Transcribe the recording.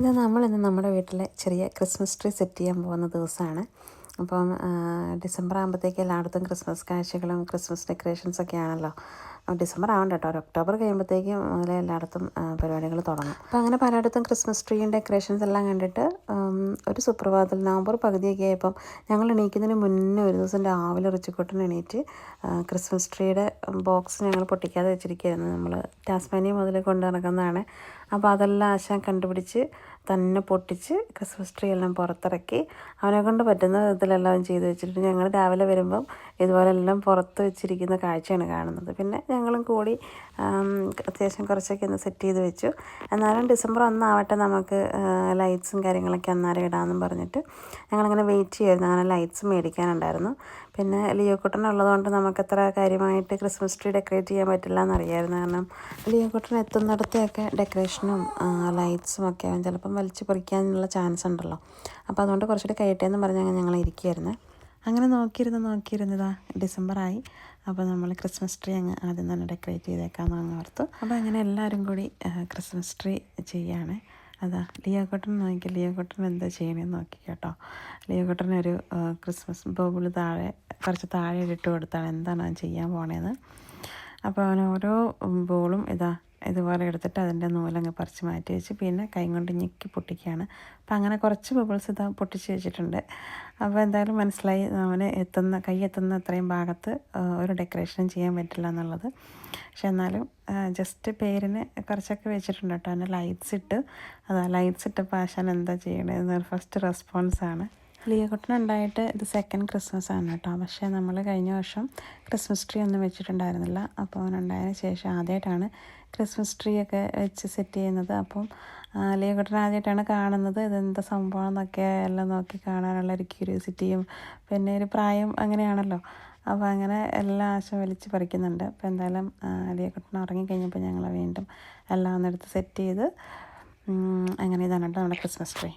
ഇത് നമ്മളിന്ന് നമ്മുടെ വീട്ടിലെ ചെറിയ ക്രിസ്മസ് ട്രീ സെറ്റ് ചെയ്യാൻ പോകുന്ന ദിവസമാണ്. അപ്പം ഡിസംബർ ആകുമ്പോഴത്തേക്ക് എല്ലായിടത്തും ക്രിസ്മസ് കാഴ്ചകളും ക്രിസ്മസ് ഡെക്കറേഷൻസൊക്കെ ആണല്ലോ. ഡിസംബർ ആവണ്ട കേട്ടോ ഒരു ഒക്ടോബർ കഴിയുമ്പോഴത്തേക്കും മുതലേ എല്ലായിടത്തും പരിപാടികൾ തുടങ്ങും. അപ്പോൾ അങ്ങനെ പലയിടത്തും ക്രിസ്മസ് ട്രീയും ഡെക്കറേഷൻസ് എല്ലാം കണ്ടിട്ട് ഒരു സുപ്രഭാതത്തിൽ നവംബർ പകുതിയൊക്കെ ആയപ്പം ഞങ്ങൾ എണീക്കുന്നതിന് മുന്നേ ഒരു ദിവസം രാവിലെ റിച്ചിക്കോട്ടിന് എണീറ്റ് ക്രിസ്മസ് ട്രീയുടെ ബോക്സ് ഞങ്ങൾ പൊട്ടിക്കാതെ വെച്ചിരിക്കുകയായിരുന്നു. നമ്മൾ ടാസ്മാനിയ മുതൽ കൊണ്ടു നടക്കുന്നതാണ്. അപ്പോൾ അതെല്ലാം ആശാൻ കണ്ടുപിടിച്ച് തന്നെ പൊട്ടിച്ച് ക്രിസ്മസ് ട്രീ എല്ലാം പുറത്തിറക്കി അവനെ കൊണ്ട് പറ്റുന്ന വിധത്തിലെല്ലാം ചെയ്തു വെച്ചിട്ട് ഞങ്ങൾ രാവിലെ വരുമ്പം ഇതുപോലെ എല്ലാം പുറത്ത് വെച്ചിരിക്കുന്ന കാഴ്ചയാണ് കാണുന്നത്. പിന്നെ ഞങ്ങളും കൂടി അത്യാവശ്യം കുറച്ചൊക്കെ ഒന്ന് സെറ്റ് ചെയ്ത് വെച്ചു. എന്നാലും ഡിസംബർ ഒന്നാവട്ടെ നമുക്ക് ലൈറ്റ്സും കാര്യങ്ങളൊക്കെ അന്നേരം ഇടാമെന്നും പറഞ്ഞിട്ട് ഞങ്ങളിങ്ങനെ വെയിറ്റ് ചെയ്യുമായിരുന്നു അങ്ങനെ ലൈറ്റ്സ് മേടിക്കാനുണ്ടായിരുന്നു. പിന്നെ ലിയോക്കുട്ടൻ ഉള്ളതുകൊണ്ട് നമുക്കത്ര കാര്യമായിട്ട് ക്രിസ്മസ് ട്രീ ഡെക്കറേറ്റ് ചെയ്യാൻ പറ്റില്ല എന്നറിയായിരുന്നു കാരണം ലിയോക്കുട്ടൻ എത്തുന്നിടത്തെയൊക്കെ ഡെക്കറേഷനും ലൈറ്റ്സും ഒക്കെ ചിലപ്പം വലിച്ചു പറിക്കാനുള്ള ചാൻസ് ഉണ്ടല്ലോ. അപ്പോൾ അതുകൊണ്ട് കുറച്ചുകൂടി കഴിയട്ടെ എന്ന് പറഞ്ഞ് ഞങ്ങൾ ഇരിക്കുമായിരുന്നു അങ്ങനെ നോക്കിയിരുന്ന് നോക്കിയിരുന്നതാ. ഡിസംബറായി. അപ്പോൾ നമ്മൾ ക്രിസ്മസ് ട്രീ അങ്ങ് ആദ്യം തന്നെ ഡെക്കറേറ്റ് ചെയ്തേക്കാമെന്ന് അങ്ങ് ഓർത്തു. അപ്പോൾ അങ്ങനെ എല്ലാവരും കൂടി ക്രിസ്മസ് ട്രീ ചെയ്യാണ്. അതാ ലിയോ കോട്ടൺ നോക്കി ലിയോ കോട്ടൺ എന്താ ചെയ്യണമെന്ന് നോക്കി കേട്ടോ. ലിയോ ഒരു ക്രിസ്മസ് ബോബിൾ താഴെ കുറച്ച് താഴെ ഇട്ട് കൊടുത്താണ്. എന്താണ് ചെയ്യാൻ പോണേന്ന്. അപ്പോൾ അവൻ ഓരോ ബോളും ഇതാ ഇതുപോലെ എടുത്തിട്ട് അതിന്റെ നൂലങ്ങ് പറിച്ച് മാറ്റി വെച്ച് പിന്നെ കൈ കൊണ്ട് ഞെക്കി പൊട്ടിക്കുകയാണ്. അപ്പം അങ്ങനെ കുറച്ച് ബബിൾസ് ഇതാ പൊട്ടിച്ച് വെച്ചിട്ടുണ്ട്. അപ്പോൾ എന്തായാലും മനസ്സിലായി അവന് എത്തുന്ന കൈ എത്തുന്ന അത്രയും ഭാഗത്ത് ഒരു ഡെക്കറേഷനും ചെയ്യാൻ പറ്റില്ല എന്നുള്ളത്. പക്ഷെ എന്നാലും ജസ്റ്റ് പേരിന് കുറച്ചൊക്കെ വെച്ചിട്ടുണ്ട് കേട്ടോ. അതിന് ലൈറ്റ്സ് ഇട്ട്. അതാ ലൈറ്റ്സ് ഇട്ടപ്പോൾ ആശാൻ എന്താ ചെയ്യണത് ഫസ്റ്റ് റെസ്പോൺസാണ് ലിയോക്കുട്ടൻ ഉണ്ടായിട്ട് ഇത് സെക്കൻഡ് ക്രിസ്മസ് ആണ് കേട്ടോ. പക്ഷേ നമ്മൾ കഴിഞ്ഞ വർഷം ക്രിസ്മസ് ട്രീ ഒന്നും വെച്ചിട്ടുണ്ടായിരുന്നില്ല. അപ്പോൾ അവനുണ്ടായതിന് ശേഷം ആദ്യമായിട്ടാണ് ക്രിസ്മസ് ട്രീ ഒക്കെ വെച്ച് സെറ്റ് ചെയ്യുന്നത്. അപ്പം ലിയകുട്ടൻ ആദ്യമായിട്ടാണ് കാണുന്നത്. ഇതെന്താ സംഭവം എന്നൊക്കെ എല്ലാം നോക്കി കാണാനുള്ള ഒരു ക്യൂരിയോസിറ്റിയും പിന്നെ ഒരു പ്രായം അങ്ങനെയാണല്ലോ. അപ്പോൾ അങ്ങനെ എല്ലാ ആശം വലിച്ച് പറിക്കുന്നുണ്ട്. അപ്പോൾ എന്തായാലും ലിയകുട്ടൻ ഉറങ്ങിക്കഴിഞ്ഞപ്പോൾ ഞങ്ങൾ വീണ്ടും എല്ലാം ഒന്നെടുത്ത് സെറ്റ് ചെയ്ത് അങ്ങനെ ഇതാണ് കേട്ടോ നമ്മുടെ ക്രിസ്മസ് ട്രീ